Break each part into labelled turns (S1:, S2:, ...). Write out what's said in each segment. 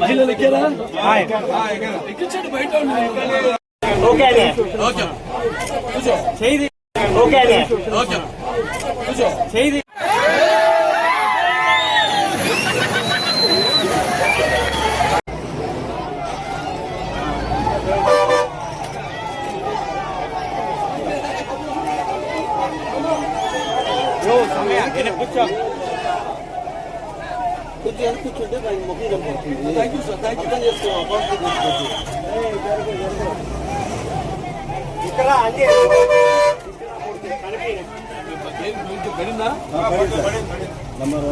S1: మహిళలు ఎక్కారా ఎక్కించండి బయట ఉండండి.
S2: ఓకే అనే
S1: ఓకే కూర్చో
S2: చేయి ఓకే అనే
S1: ఓకే కూర్చో
S2: చేయి కూర్చో
S3: కొంచెం వెనక్కి కూర్చుంటే దానికి ముఖం కనపడుతుంది
S1: thank
S3: you sir thank you
S2: ఇక్కడ
S1: పడిందా
S3: నెంబర్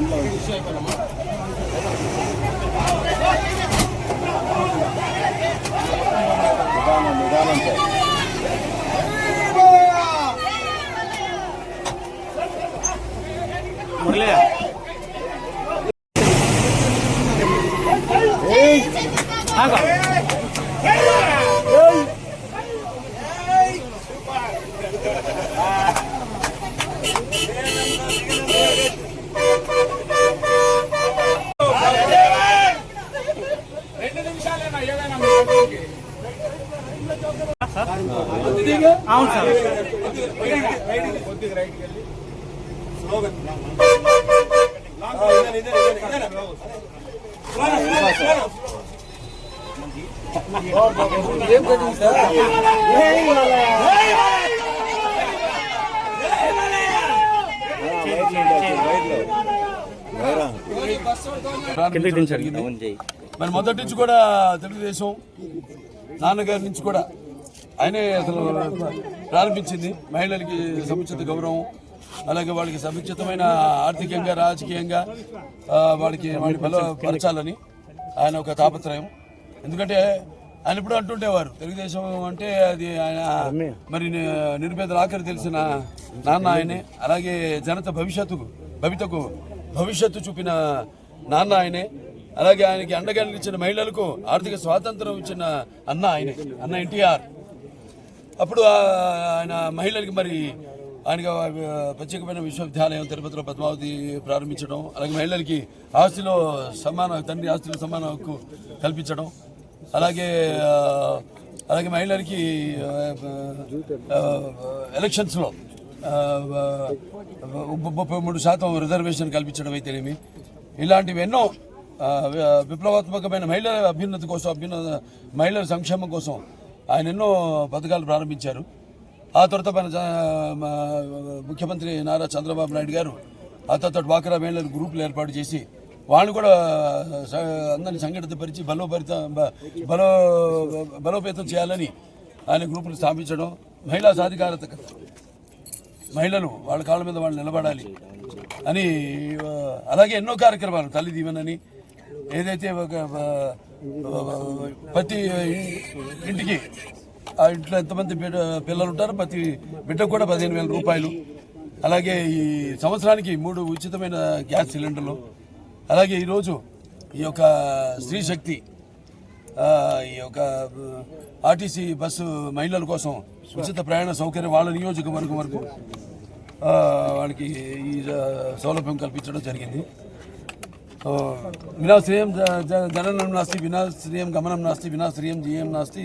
S3: నిదానం.
S2: అవును సార్.
S1: స్లోగన్ జరిగింది సార్
S2: కిందకి దించండి
S1: మరి మొదటి నుంచి కూడా తెలుగుదేశం నాన్నగారి నుంచి కూడా ఆయనే అసలు ప్రారంభించింది. మహిళలకి సముచిత గౌరవం అలాగే వాళ్ళకి సముచితమైన ఆర్థికంగా రాజకీయంగా వాడికి వాళ్ళకి వాళ్ళని బలపరచాలని ఆయన ఒక తాపత్రయం. ఎందుకంటే ఆయన ఇప్పుడు అంటుండేవారు. తెలుగుదేశం అంటే అది ఆయన మరి నిరుపేదల ఆఖరి తెలిసిన నాన్న ఆయనే. అలాగే జనత భవిష్యత్తుకు భవితకు భవిష్యత్తు చూపిన నాన్న ఆయనే. అలాగే ఆయనకి అండగా నిలిచిన మహిళలకు ఆర్థిక స్వాతంత్రం ఇచ్చిన అన్న ఆయనే అన్న ఎన్టీఆర్. అప్పుడు ఆయన మహిళలకి మరి ఆయనకి ప్రత్యేకమైన విశ్వవిద్యాలయం తిరుపతిలో పద్మావతి ప్రారంభించడం అలాగే మహిళలకి ఆస్తిలో సమాన తండ్రి ఆస్తిలో సమాన హక్కు కల్పించడం అలాగే అలాగే మహిళలకి ఎలక్షన్స్లో ముప్పై మూడు శాతం రిజర్వేషన్ కల్పించడం అయితేనేమి? ఇలాంటివి ఎన్నో విప్లవాత్మకమైన మహిళల అభ్యున్నతి కోసం అభ్యున్న మహిళల సంక్షేమం కోసం ఆయన ఎన్నో పథకాలు ప్రారంభించారు. ఆ తర్వాత మన ముఖ్యమంత్రి నారా చంద్రబాబు నాయుడు గారు ఆ తర్వాత డ్వాక్రా మహిళలకు గ్రూపులు ఏర్పాటు చేసి వాళ్ళు కూడా అందరిని సంఘటితపరిచి బలోపరిత బలో బలోపేతం చేయాలని ఆయన గ్రూపులు స్థాపించడం మహిళా సాధికారత మహిళలు వాళ్ళ కాళ్ళ మీద వాళ్ళు నిలబడాలి అని అలాగే ఎన్నో కార్యక్రమాలు తల్లి దీవెనని ఏదైతే ఒక ప్రతి ఇంటికి ఆ ఇంట్లో ఎంతమంది బిడ్డ పిల్లలు ఉంటారో ప్రతి బిడ్డకు కూడా పదిహేను వేల రూపాయలు. అలాగే ఈ సంవత్సరానికి మూడు ఉచితమైన గ్యాస్ సిలిండర్లు అలాగే ఈరోజు ఈ యొక్క స్త్రీ శక్తి ఈ యొక్క ఆర్టీసీ బస్సు మహిళల కోసం ఉచిత ప్రయాణ సౌకర్యం వాళ్ళ నియోజకవర్గం వరకు వాళ్ళకి ఈ సౌలభ్యం కల్పించడం జరిగింది. ఆ, వినా జననం నాస్తి వినాశ్రేయం గమనం నాస్తి వినాశ్రేయం జీయం నాస్తి